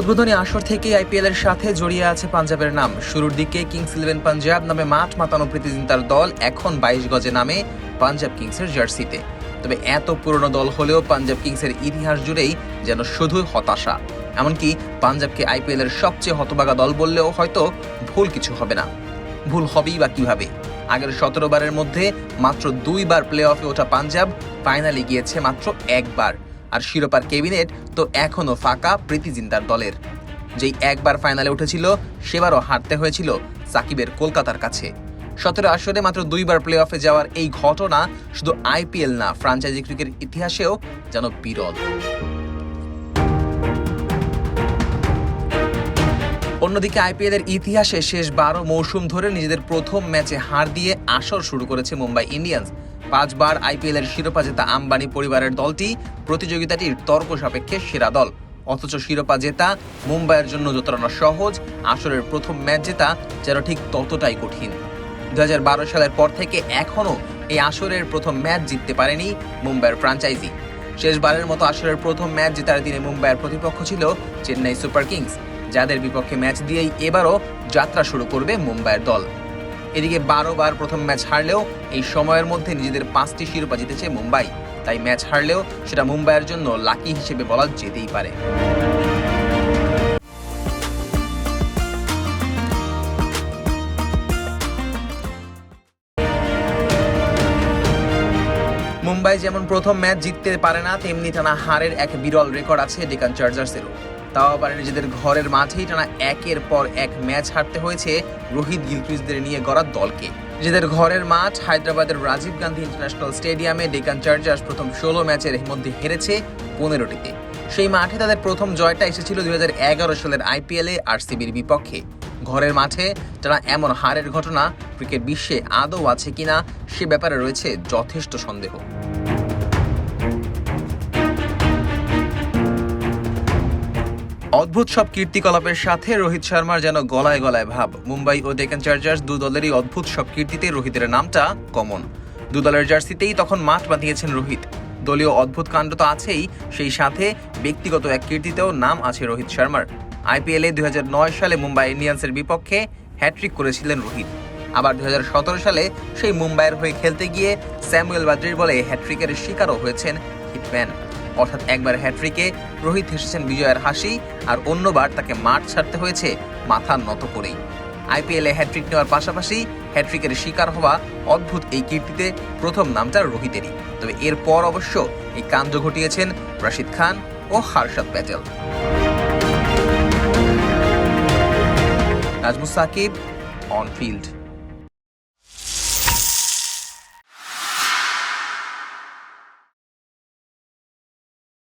উদ্বোধনী আসর থেকে আইপিএল এর সাথে জড়িয়ে আছে পাঞ্জাবের নাম। শুরুর দিকে কিংস ইলেভেন পাঞ্জাব নামে মাঠ মাতানো প্রীতিজিন্তার দল এখন বাইশ গজে নামে পাঞ্জাব কিংসের জার্সিতে। তবে এত পুরনো দল হলেও পাঞ্জাব কিংসের ইতিহাস জুড়েই যেন শুধুই হতাশা। এমনকি পাঞ্জাবকে আইপিএল এর সবচেয়ে হতবাগা দল বললেও হয়তো ভুল কিছু হবে না। ভুল হবেই বা কীভাবে? আগের সতেরো বারের মধ্যে মাত্র দুইবার প্লে অফে ওঠা পাঞ্জাব ফাইনালে গিয়েছে মাত্র একবার। আর শিরোপার ক্যাবিনেট তো এখনও ফাঁকা প্রীতি জিন্দার দলের। যেই একবার ফাইনালে উঠেছিল, সেবারও হারতে হয়েছিল সাকিবের কলকাতার কাছে। সতেরো আসরে মাত্র দুইবার প্লে অফে যাওয়ার এই ঘটনা শুধু আইপিএল না ফ্রাঞ্চাইজি ক্রিকেট ইতিহাসেও যেন বিরল। অন্যদিকে আইপিএল এর ইতিহাসে শেষ বারো মৌসুম ধরে নিজেদের প্রথম ম্যাচে হার দিয়ে আসর শুরু করেছে মুম্বাই ইন্ডিয়ান্স। পাঁচবার আইপিএল এর শিরোপা জেতা আম্বানি পরিবারের দলটি, প্রতিযোগিতাটির তর্ক সাপেক্ষে সেরা দল। অথচ শিরোপা জেতা মুম্বাইয়ের জন্য যতটা সহজ, আসরের প্রথম ম্যাচ জেতা যেন ঠিক ততটাই কঠিন। দু হাজার বারো সালের পর থেকে এখনও এই আসরের প্রথম ম্যাচ জিততে পারেনি মুম্বাইয়ের ফ্রাঞ্চাইজি। শেষবারের মতো আসরের প্রথম ম্যাচ জেতার দিনে মুম্বাইয়ের প্রতিপক্ষ ছিল চেন্নাই সুপার কিংস। যাদের বিপক্ষে ম্যাচ দিয়েই এবারও যাত্রা শুরু করবে মুম্বাইয়ের দল। এদিকে বারো বার প্রথম ম্যাচ হারলেও এই সময়ের মধ্যে নিজেদের পাঁচটি শিরোপা জিতেছে মুম্বাই। তাই ম্যাচ হারলেও সেটা মুম্বাইয়ের জন্য লাকি হিসেবে বলা যেতেই পারে। মুম্বাই যেমন প্রথম ম্যাচ জিততে পারে না, তেমনি টানা হারের এক বিরল রেকর্ড আছে ডেকান চার্জার্সেরও। তাও আবার নিজেদের ঘরের মাঠেই টানা একের পর এক ম্যাচ হারতে হয়েছে রোহিত গিলক্রিস্টদের নিয়ে গড়া দলকে। নিজেদের ঘরের মাঠ হায়দ্রাবাদের রাজীব গান্ধী ইন্টারন্যাশনাল স্টেডিয়ামে ডেকান চার্জার্স প্রথম ষোলো ম্যাচের মধ্যে হেরেছে পনেরোটিতে। সেই মাঠে তাদের প্রথম জয়টা এসেছিল দুই হাজার এগারো সালের আইপিএলে আরসিবির বিপক্ষে। ঘরের মাঠে টানা এমন হারের ঘটনা ক্রিকেট বিশ্বে আদৌ আছে কিনা সে ব্যাপারে রয়েছে যথেষ্ট সন্দেহ। অদ্ভুত সব কীর্তিকলাপের সাথে রোহিত শর্মার যেন গলায় গলায় ভাব। মুম্বাই ও ডেকান চার্জার্স দু দলেরই অদ্ভুত সব কীর্তিতে রোহিতের নামটা কমন। দু দলের জার্সিতেই তখন মাঠ বাঁধিয়েছেন রোহিত। দলীয় অদ্ভুত কাণ্ড তো আছেই, সেই সাথে ব্যক্তিগত এক কীর্তিতেও নাম আছে রোহিত শর্মার। আইপিএলে দুই হাজার নয় সালে মুম্বাই ইন্ডিয়ান্সের বিপক্ষে হ্যাট্রিক করেছিলেন রোহিত। আবার দুই হাজার সতেরো সালে সেই মুম্বাইয়ের হয়ে খেলতে গিয়ে স্যামুয়েল বাদ্রির বলে হ্যাট্রিকের শিকারও হয়েছেন হিটম্যান। অর্থাৎ একবার হ্যাট্রিকে রোহিত হেসেছেন বিজয়ের হাসি আর অন্যবার তাকে মাঠ ছাড়তে হয়েছে মাথা নত করেই। আইপিএলে হ্যাট্রিক নেওয়ার পাশাপাশি হ্যাট্রিকের শিকার হওয়া অদ্ভুত এই কীর্তিতে প্রথম নামটা রোহিতেরই। তবে এরপর অবশ্য এই কাণ্ড ঘটিয়েছেন রশিদ খান ও Harshad Patel. Najmus Sakib, on field.